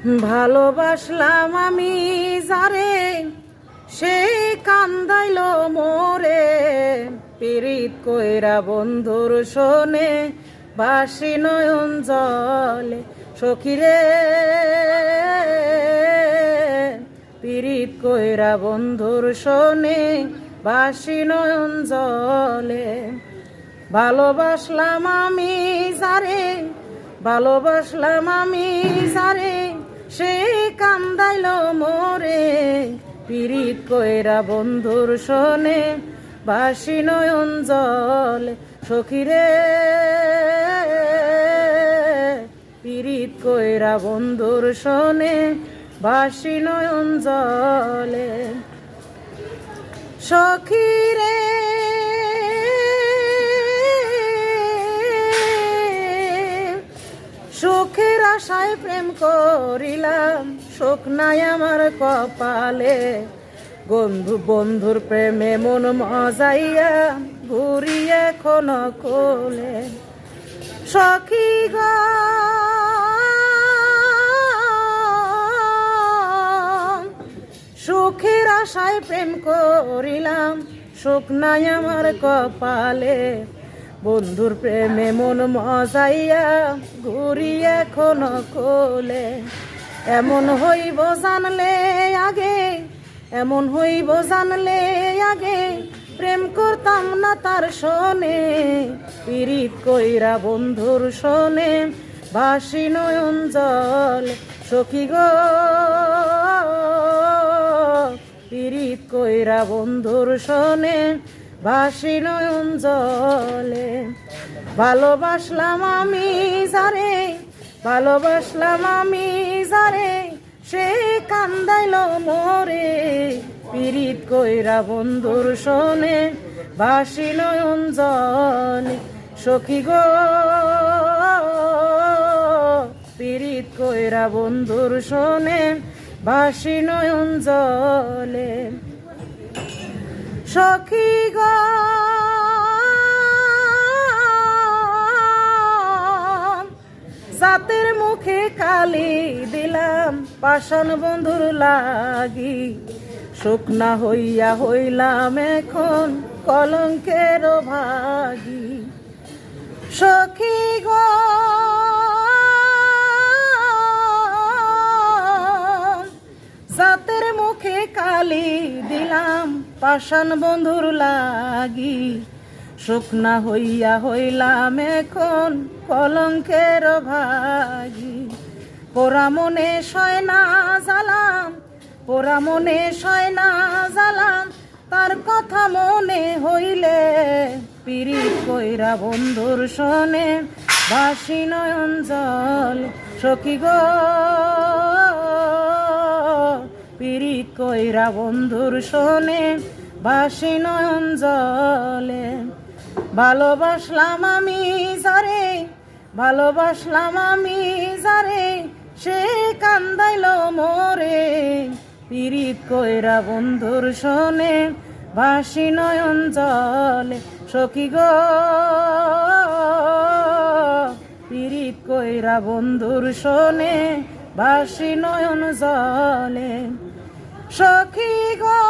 ভালোবাসলাম আমি যারে, সে কান্দাইল মোরে। পীড়িত কইরা বন্ধুর শোনে বাসি নয়ন জলে সখিরে পীড়িত কইরা বন্ধুর শোনে বাসি নয়ন জলে। ভালোবাসলাম আমি যারে, ভালোবাসলাম আমি যারে পীড়িত কইরা বন্ধুর শোনে, বাসি নয়ন জল সখিরে। পিরিত কইরা বন্ধুর শোনে, বাসি নয়ন জলে সখিরে। আশায় প্রেম করিলাম সুখ নাই আমার কপালে। বন্ধু, বন্ধুর প্রেমে মন মজাইয়া ঘুরি এখন কোলে। সখী গো, সুখের আশায় প্রেম করিলাম সুখ নাই আমার কপালে। বন্ধুর প্রেমে মন মজাইয়া ঘুরি এখন কোলে। এমন হইব জানলে আগে, এমন হইব জানলে আগে, প্রেম করতাম না তার শোনে পীড়িত কইরা বন্ধুর শোনে বাসি নয়ন জল, সখী গো। পীড়িত কইরা বন্ধুর শোনে বাসি নয়ন জলে। ভালোবাসলাম আমি যারে, ভালোবাসলাম আমি যারে, সে কান্দাইল মোরে। পীড়িত কইরা বন্ধুর শোনে বাসি নয়ন জলে। সখী গো, পীড়িত কইরা বন্ধুর শোনে বাসি নয়ন জলে। সখী গো। জাতের মুখে কালি দিলাম, পাষাণ বন্ধুর লাগি। শুকনা হইয়া হইলাম এখন কলঙ্কের ভাগি। সখী গো। মুখে কালি দিলাম, পাষাণ বন্ধুর লাগি। শুকনা হইয়া হইলাম এখন কলঙ্কের ভাগি। পোড়া মনে সয়না জ্বালাম, পোড়া মনে সয়না জ্বালাম, তার কথা মনে হইলে পিরিত কইরা বন্ধুর শোনে বাসি নয়ন জল, সখী গো। পিরিত কইরা বন্ধুর শোনে, বাসি নয়ন জলে। ভালোবাসলাম আমি যারে, ভালোবাসলাম আমি যারে, সে কান্দাইল মোরে। পীড়িত কইরা বন্ধুর শোনে, বাসি নয়ন জলে। সখী গো, পীড়িত কইরা বন্ধুর শোনে, বাসি নয়ন জলে। সখী গো।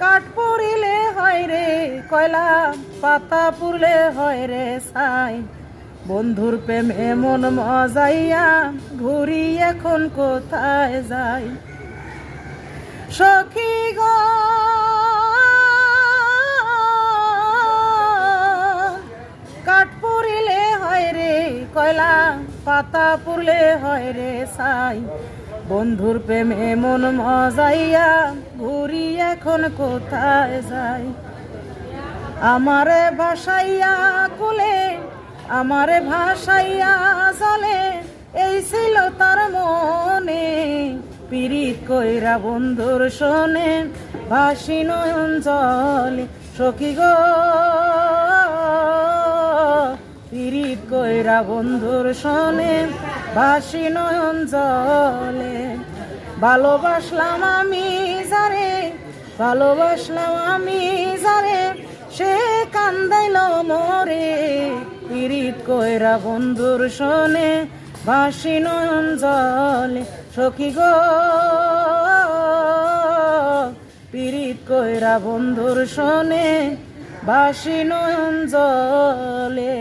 কাঠ পড়িলে হয় রে কয়লা, পাতা পুরলে হয় রে সাই বন্ধুর প্রেমে মন মজাইয়া ঘুরি এখন কোথায় যাই? সখী গো। কয়লা পাতা পুরলে হয় রে সাই। বন্ধুর প্রেমে মন মজাইয়া ঘুরি এখন কোথায় যাই? আমারে ভাসাইয়া কুলে, আমারে ভাসাইয়া জলে, এই ছিল তার মনে। পিরিত কইরা বন্ধুর শোনে, ভাসি নয়ন জলে, সখী গো। কইরা বন্ধুর শোনে ভাসি নয়ন জলে। ভালোবাসলাম আমি যারে, ভালোবাসলাম আমি যারে, সে কান্দাইল মোরে। পীড়িত কইরা বন্ধুর শোনে, বাসি নয়ন জলে। সখী গো, পীড়িত কইরা বন্ধুর শোনে, বাসি নয়ন জলে।